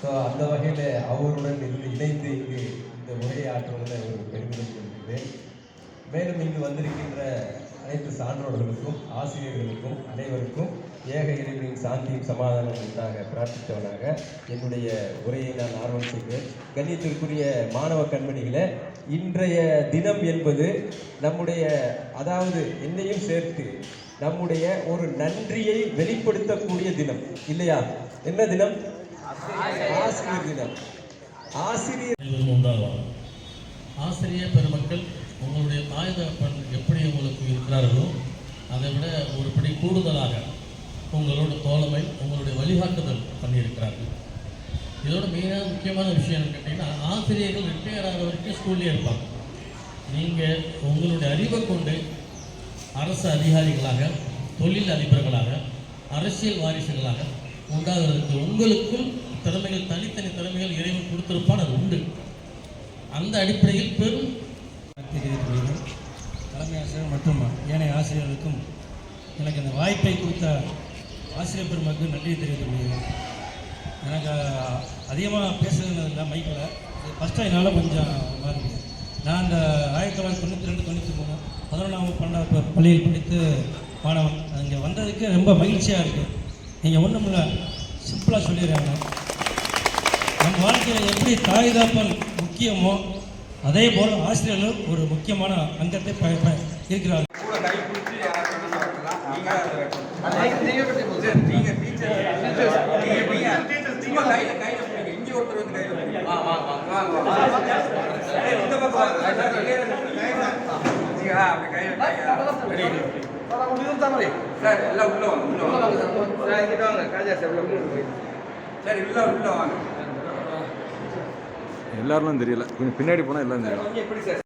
So அந்த வகையில் அவருடன் இருந்து இணைந்து இங்கு இந்த உரையை ஆற்றுவதில் ஒரு பெருமிதம் கொள்கிறேன் மேலும் இங்கு வந்திருக்கின்ற அனைத்து சான்றோர்களுக்கும் ஆசிரியர்களுக்கும் அனைவருக்கும் ஏக இறைவனின் சாந்தியும் சமாதானம் உண்டாக பிரார்த்தித்தவனாக என்னுடைய உரையை நான் ஆர்வம் செய்கிறேன். கண்ணியத்திற்குரிய மாணவ கண்மணிகளை இன்றைய தினம் என்பது நம்முடைய அதாவது என்னையும் சேர்த்து நம்முடைய ஒரு நன்றியை வெளிப்படுத்தக்கூடிய தினம் இல்லையா? என்ன தினம்? ஆசிரியர் ஆசிரியர் ஆசிரியர் பெருமக்கள் உங்களுடைய தாய் தகப்பன் எப்படி உங்களுக்கு இருக்கிறார்களோ அதை விட ஒரு படி கூடுதலாக உங்களோட தோழமை உங்களுடைய வழிகாட்டுதல் பண்ணியிருக்கிறார்கள். இதோட மெயினாக முக்கியமான விஷயம் என்னன்னு கேட்டிங்கன்னா ஆசிரியர்கள் ரிட்டையர் ஆகிற வரைக்கும் ஸ்கூல்லே இருப்பாங்க. நீங்கள் உங்களுடைய அறிவை கொண்டு அரசு அதிகாரிகளாக தொழில் அதிபர்களாக அரசியல் வாரிசுகளாக உண்டாகிறதுக்கு உங்களுக்குள் திறமைகள் தனித்தனி திறமைகள் இறைவன் கொடுத்திருப்பான் அது உண்டு. அந்த அடிப்படையில் பெரும் தலைமை ஆசிரியர் மற்றும் ஏனைய ஆசிரியர்களுக்கும் எனக்கு இந்த வாய்ப்பை கொடுத்த ஆசிரியர் பெருமக்கு நன்றி தெரிவித்துள்ளது எனக்கு அதிகமாக பேசுறது இல்லை மைக்கில் ஃபஸ்ட்டு என்னால் கொஞ்சம் மாறி நான் அந்த ஆயிரத்தி தொள்ளாயிரத்தி தொண்ணூற்றி ரெண்டு தொண்ணூற்றி மூணு பதினொன்றாம் பன்னெண்டாவது பள்ளியில் படித்து மாணவன் இங்கே வந்ததுக்கு ரொம்ப மகிழ்ச்சியாக இருக்குது நீங்கள் ஒன்றும் இல்லை சிம்பிளாக சொல்லிடுறாங்க நம் வாழ்க்கையில் எப்படி தாய் தாப்பன் முக்கியமோ அதே போல் ஆசிரியர்கள் ஒரு முக்கியமான அங்கத்தை ப- இருக்கிறார்கள். சரி, கையில பிடிங்க. வாங்க, பக்கம் வாங்க. சரி, எல்லாம் உள்ள வாங்க, உள்ள வாங்க. சரி, உள்ள, உள்ள வாங்க. எல்லாரும் தெரியல. கொஞ்சம் பின்னாடி போனால் எல்லாம் தெரியும்